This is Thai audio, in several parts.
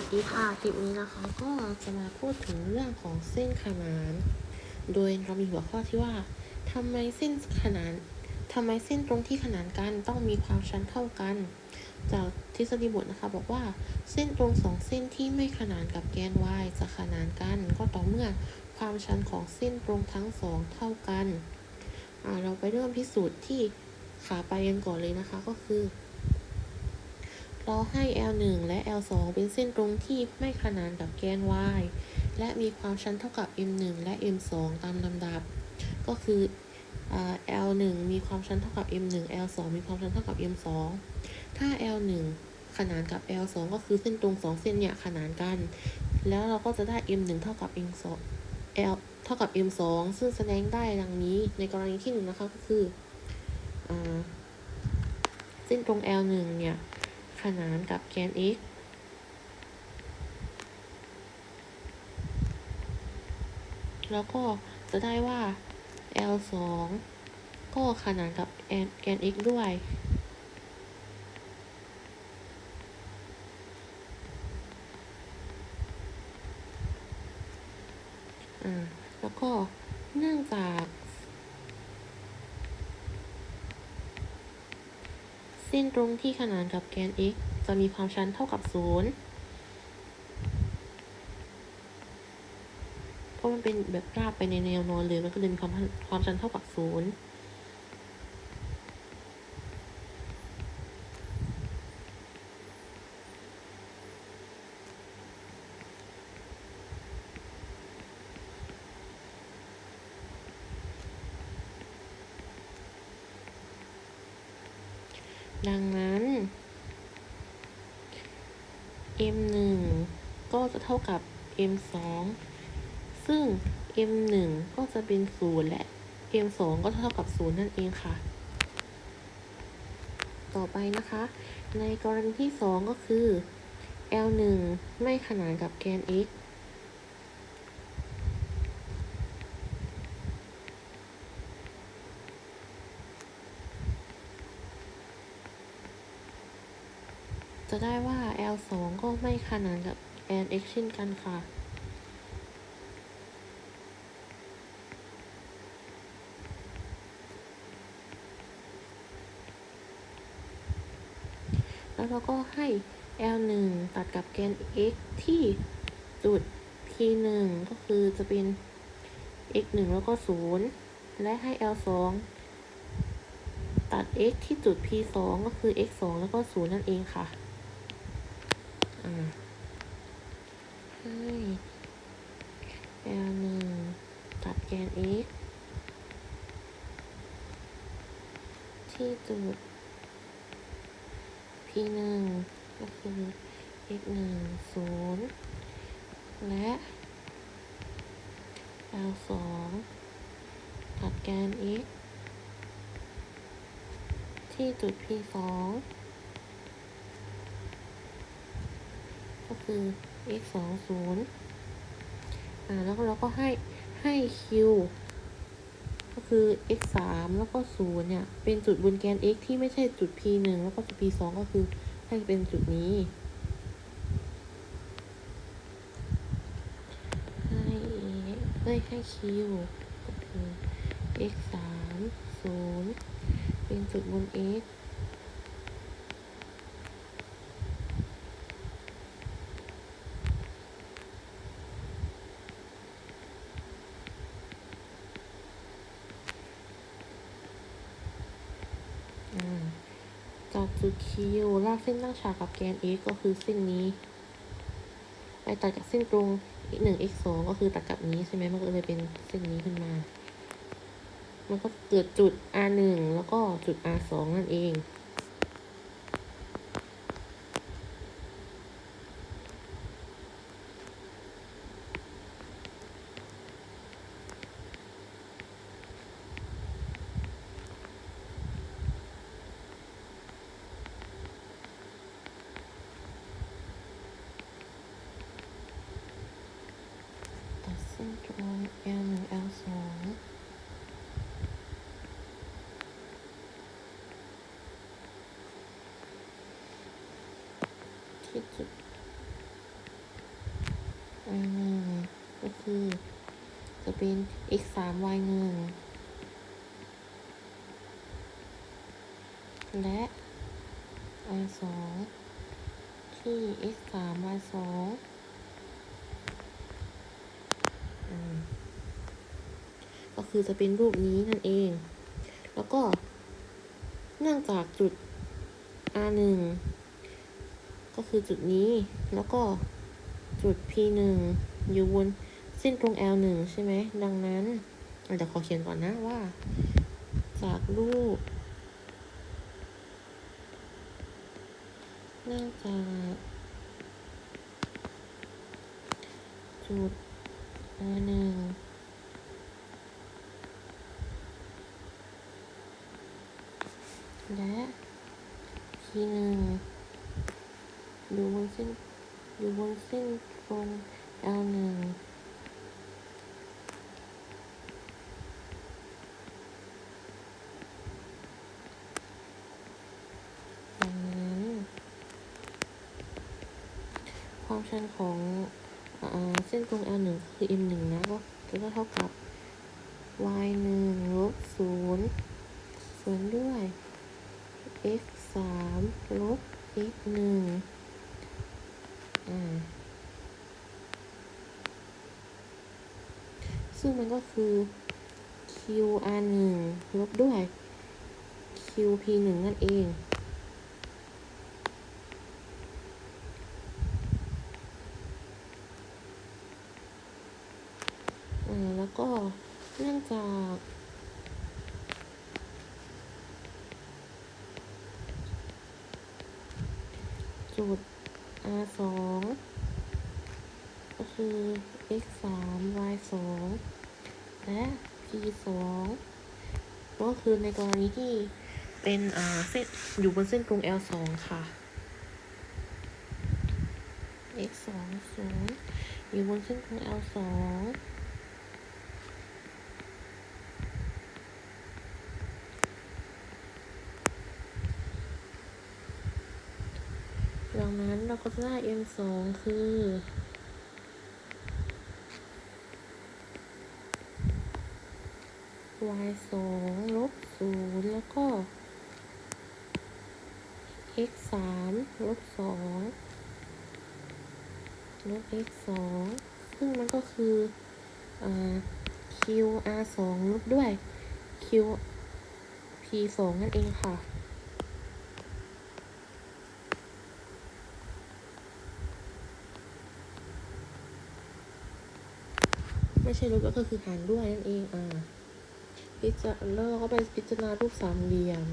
วัสดีค่ะ คลิปนี้นะคะก็จะมาพูดถึงเรื่องของเส้นขนาน โดยเรามีหัวข้อที่ว่าทำไมเส้นขนานทำไมเส้นตรงที่ขนานกันต้องมีความชันเท่ากัน จากทฤษฎีบทนะคะบอกว่าเส้นตรงสองเส้นที่ไม่ขนานกับแกน y จะขนานกัน ก็ต่อเมื่อความชันของเส้นตรงทั้งสองเท่ากัน เราไปเริ่มพิสูจน์ที่ขาไปกันก่อนเลยนะคะก็คือ เราให้ L1 และ L2 เป็นเส้นตรงที่ไม่ขนานกับแกน y และมีความชันเท่ากับ m1 และ m2 ตามลำดับ ก็คือ L1 มีความชันเท่ากับ m1 L2 มีความชันเท่ากับ m2 ถ้า L1 ขนานกับ L2 ก็คือเส้นตรงสองเส้นเนี่ยขนานกัน แล้วเราก็จะได้ m1 เท่ากับ m2 L เท่ากับ m2 ซึ่งแสดงได้ดังนี้ในกรณีที่หนึ่งนะคะก็คืออเส้นตรง L1 เนี่ย ขนานกับแกน x แล้วก็จะได้ว่า L 2ก็ขนานกับแกน x ด้วย อ่า แล้วก็เนื่องจาก เส้น ตรงที่ขนานกับแกน x จะมีความชันเท่ากับ 0 เพราะมันเป็นแบบราบไปในแนวนอนเลย มันก็เลยมีความความชันเท่ากับ 0 ดังนั้น m 1ก็จะ เท่ากับ m 2ซึ่ง m 1ก็จะเป็น 0 และ m 2ก็เท่ากับ 0 นั่นเองค่ะ ต่อไปนะคะ ในกรณีที่ 2 ก็คือ l 1ไม่ขนานกับแกน x จะได้ว่า L 2 ก็ไม่ขนานกับ n x เช่นกันค่ะแล้วเราก็ให้ L 1ตัดกับแกน x ที่จุด p 1ก็คือจะเป็น x 1แล้วก็ 0 และให้ L 2ตัด x ที่จุด p 2ก็คือ x 2แล้วก็ 0 นั่นเองค่ะ อ่าให้ L 1 ตัดแกน x ที่จุด p 1ก็คือ x 1 0 และ L 2ตัดแกน x ที่จุด p 2ก็คือ x 2 0อ่าแล้วเราก็ให้ ให้ q ก็คือ x 3แล้วก็0เนี่ย เป็นจุดบนแกน x ที่ไม่ใช่จุด p 1แล้วก็จุด p 2ก็คือให้เป็นจุดนี้ให้เอ้ยให้ q ก็คือ x 3 0เป็นจุดบน x อ่า คือ Q ลากเส้นตั้งฉากกับแกน x ก็คือเส้นนี้ ไปตัดกับเส้นตรง x 1 x 2ก็คือตัดกับนี้ใช่ไหมมันก็เลยเป็นเส้นนี้ขึ้นมา มันก็เกิดจุด r 1แล้วก็จุด r 2นั่นเอง ตัดเส้นตรง L 1 L 2 ที่จุดอืมก็คือ จะเป็น x สาม y หนึ่งและ y สองที่ x สาม y สองอืมก็คือจะเป็นรูปนี้นั่นเอง แล้วก็เนื่องจากจุด r หนึ่ง ก็คือจุดนี้ แล้วก็จุด p หนึ่งอยู่บนเส้นตรง l หนึ่งใช่ไหม ดังนั้นเดี๋ยวขอเขียนก่อนนะว่า จากรูปเนื่องจากจุด r หนึ่งและ p หนึ่ง อยู่บนเส้น อยู่บนเส้นตรง l หนึ่งดังนั้น ความชันของเส้นตรง L หนึ่งคือ M หนึ่งนะก็จะเท่ากับ y หนึ่งลบศูนย์ส่วนด้วย x สามลบ x หนึ่ง ซึ่งมันก็คือ qr หนึ่งลบด้วย qp หนึ่งนั่นเองอ่าแล้วก็เนื่องจากจุด r สองก็คือ x สาม y สองและ p สองก็คือในกรณีที่เป็นอเส้นอยู่บนเส้นตรง L สองค่ะ x สองศูนย์อยู่บนเส้นตรง L สองดังนั้น เราก็จะได้ m สองคือ y สองลบศูนย์แล้วก็ x สามลบสองลบ x สองซึ่งมันก็คืออ q r สองลบด้วย q p สองนั่นเองค่ะ ไม่ใช่ลบก็คือหารด้วยนั่นเองอ่าพิจารณาก็ไปพิจารณารูปสามเหลี่ยม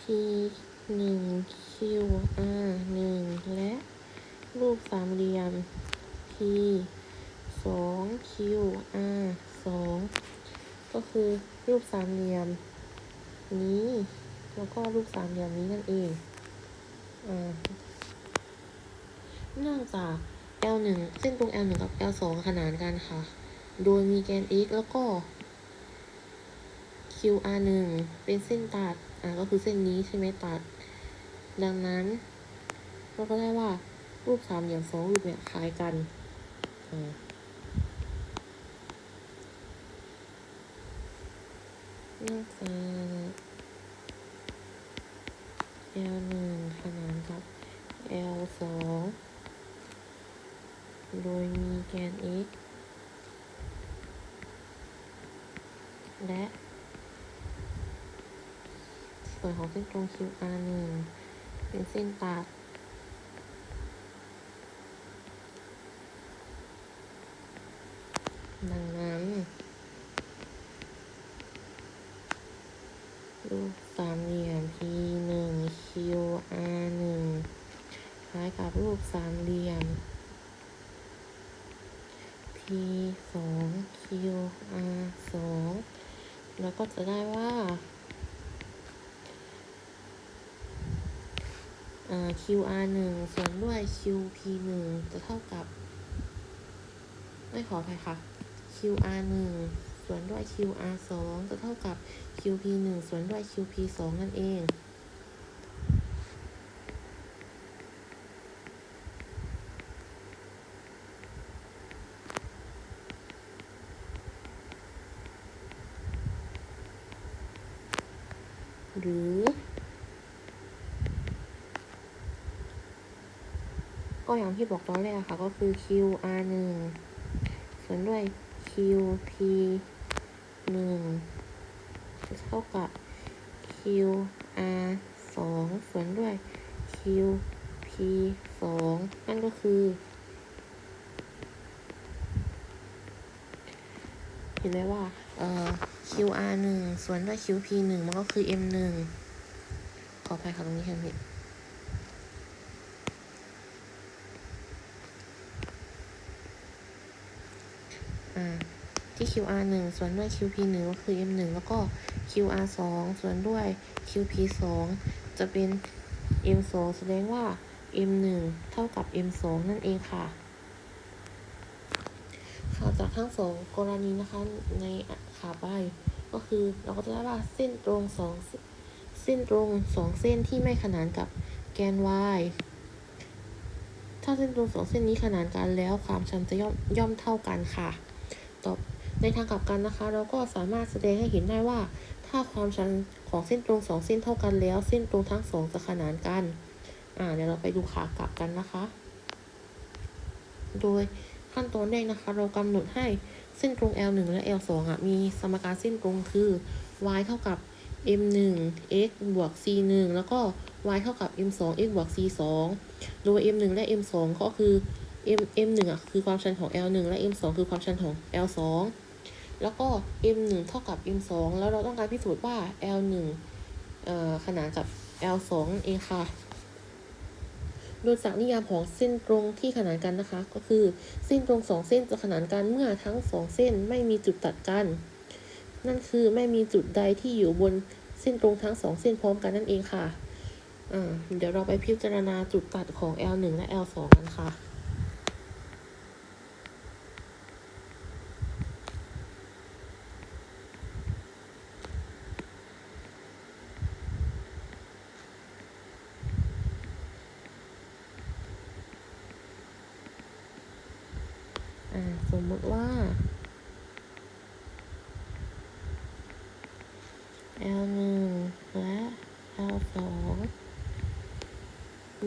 p หนึ่ง q r หนึ่งและรูปสามเหลี่ยม p สอง q r สองก็คือรูปสามเหลี่ยม นี้ แล้วก็รูปสามเหลี่ยมนี้นั่นเอง อ่า เนื่องจาก L หนึ่งเส้นตรง L หนึ่งกับ L สองขนานกันค่ะ โดยมีแกน x แล้วก็ QR หนึ่งเป็นเส้นตัด อ่าก็คือเส้นนี้ใช่ไหมตัด ดังนั้น เราก็ได้ว่ารูปสามเหลี่ยมสองรูปเนี่ยคล้ายกันอ่าเนื่องจาก L หนึ่งขนานกับ L สอง โดยมีแกน x และส่วนของเส้นตรง QR หนึ่งเป็นเส้นตัดดังนั้นรูปสามเหลี่ยม P หนึ่ง QR หนึ่งคล้ายกับรูปสามเหลี่ยม P สอง QR สองแล้วก็จะได้ว่า QR หนึ่งส่วนด้วย QP หนึ่งจะเท่ากับ ไม่ขออภัยค่ะ QR หนึ่งส่วนด้วย QR สองจะเท่ากับ QP หนึ่งส่วนด้วย QP สองนั่นเอง หรือ ก็อย่างที่บอกตอนแรกค่ะก็คือ QR หนึ่งส่วนด้วย QP หนึ่งเท่ากับ QR สองส่วนด้วย QP สองนั่นก็คือเห็นไหมว่าเอ่อ QR หนึ่งส่วนด้วย QP หนึ่งมันก็คือ M หนึ่งขออภัยค่ะตรงนี้ค่ะพี่ อ่าที่ QR หนึ่งส่วนด้วย QP หนึ่งก็คือ M หนึ่งแล้วก็ QR สองส่วนด้วย QP สองจะเป็น M สองแสดงว่า M หนึ่งเท่ากับ M สองนั่นเองค่ะ ค่ะจากทั้งสองกรณีนะคะในขาใบก็คือเราก็จะได้ว่าเส้นตรงสองเส้นตรงสองเส้นที่ไม่ขนานกับแกน y ถ้าเส้นตรงสองเส้นนี้ขนานกันแล้วความชันจะย่อมย่อมเท่ากันค่ะ ตอบ ในทางกลับกันนะคะ เราก็สามารถแสดงให้เห็นได้ว่า ถ้าความชันของเส้นตรงสองเส้นเท่ากันแล้ว เส้นตรงทั้งสองจะขนานกัน อ่าเดี๋ยวเราไปดูขากลับกันนะคะ โดยขั้นตอนแรกนะคะ เรากำหนดให้เส้นตรง L 1 และ L 2 อะมีสมการเส้นตรงคือ y เท่ากับ m 1 x บวก c 1 แล้วก็ y เท่ากับ m 2 x บวก c 2 โดย m 1 และ m 2 ก็คือ m m 1อะคือความชันของ l 1และ m 2คือความชันของ l 2แล้วก็ m 1เท่ากับ m 2แล้วเราต้องการพิสูจน์ว่า l 1เอ่อขนานกับ l 2นั่นเองค่ะ โดยจากนิยามของเส้นตรงที่ขนานกันนะคะ ก็คือเส้นตรงสองเส้นจะขนานกันเมื่อทั้งสองเส้นไม่มีจุดตัดกัน นั่นคือไม่มีจุดใดที่อยู่บนเส้นตรงทั้งสองเส้นพร้อมกันนั่นเองค่ะเดี๋ยวเราไปพิจารณาจุดตัดของ L 1 และ L 2 กันค่ะ อ่า ส มมติว่า L หนึ่งและ L สอง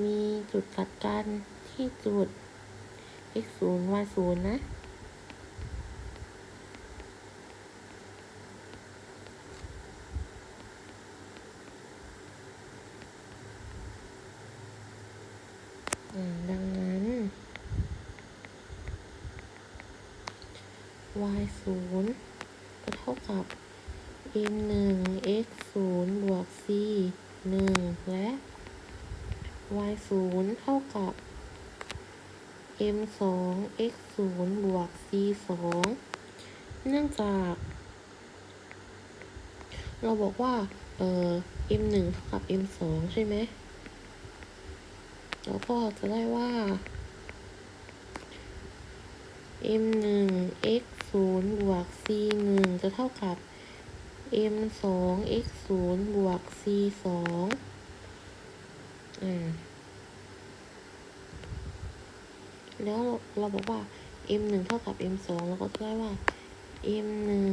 มีจุดตัดกันที่จุด x ศูนย์ y ศูนย์นะ อืม ดังนั้น y ศูนย์ก็เท่ากับ m หนึ่ง x ศูนย์บวก c หนึ่งและ y ศูนย์เท่ากับ m สอง x ศูนย์บวก c สองเนื่องจาก เราบอกว่า เอ่อ m หนึ่งเท่ากับ m สองใช่ไหมเราก็จะได้ว่า m หนึ่ง x ศูนย์บวก c หนึ่งจะเท่ากับ m สอง x ศูนย์บวก c สองอ่าแล้วเราบอกว่า m หนึ่งเท่ากับ m สองเราก็จะได้ว่า m หนึ่ง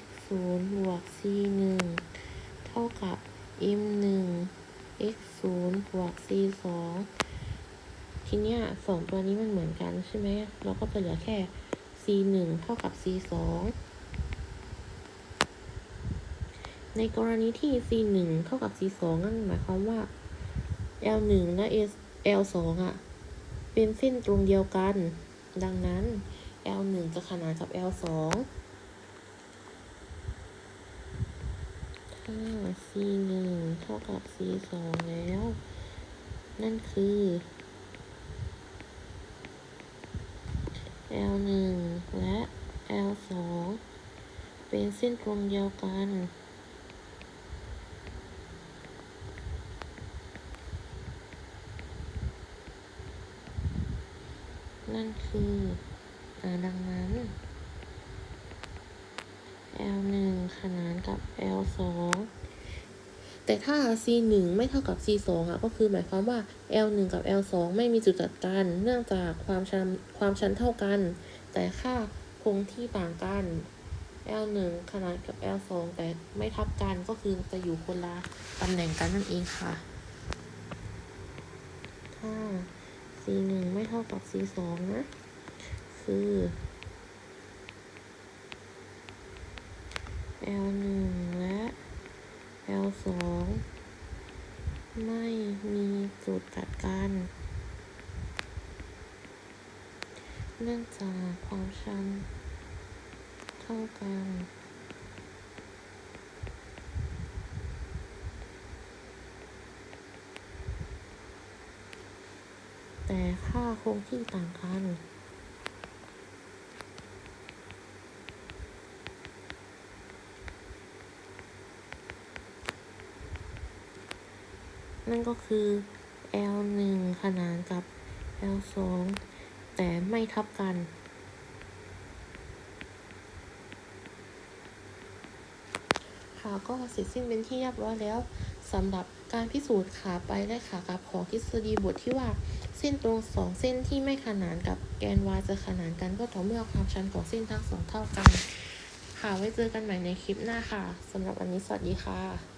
x ศูนย์บวก c หนึ่งเท่ากับ m หนึ่ง x ศูนย์บวก c สองทีเนี้ยสองตัวนี้มันเหมือนกันใช่ไหม เราก็จะเหลือแค่ c หนึ่งเท่ากับ c สองในกรณีที่ c หนึ่งเท่ากับ c สองนั่นหมายความว่า l หนึ่งและ l สองอะ เป็นเส้นตรงเดียวกัน ดังนั้น l หนึ่งจะขนานกับ l สองถ้า c หนึ่งเท่ากับ c สองแล้ว นั่นคือ l หนึ่งและ l สองเป็นเส้นตรงเดียวกัน นั่นคืออดังนั้น L หนึ่งขนานกับ L สอง แต่ถ้า C หนึ่งไม่เท่ากับ C สองอะก็คือหมายความว่า L หนึ่งกับ L สองไม่มีจุดตัดกัน เนื่องจากความชันความชันเท่ากัน แต่ค่าคงที่ต่างกัน L หนึ่งขนานกับ L สองแต่ไม่ทับกันก็คือจะอยู่คนละตำแหน่งกันนั่นเองค่ะถ้า C หนึ่งไม่เท่ากับ C สองนะ คือ L หนึ่งและ L สองไม่มีจุดตัดกัน เนื่องจากความชันเท่ากันแต่ค่าคงที่ต่างกัน นั่นก็คือ L หนึ่งขนานกับ L สองแต่ไม่ทับกัน ค่ะก็เสร็จสิ้นเป็นที่เรียบร้อยแล้วสำหรับการพิสูจน์ขาไปและขากลับของทฤษฎีบทที่ว่า เส้นตรงสองเส้นที่ไม่ขนานกับแกน y จะขนานกันก็ต่อเมื่อความชันของเส้นทั้งสองเท่ากัน ค่ะไว้เจอกันใหม่ในคลิปหน้าค่ะสำหรับวันนี้สวัสดีค่ะ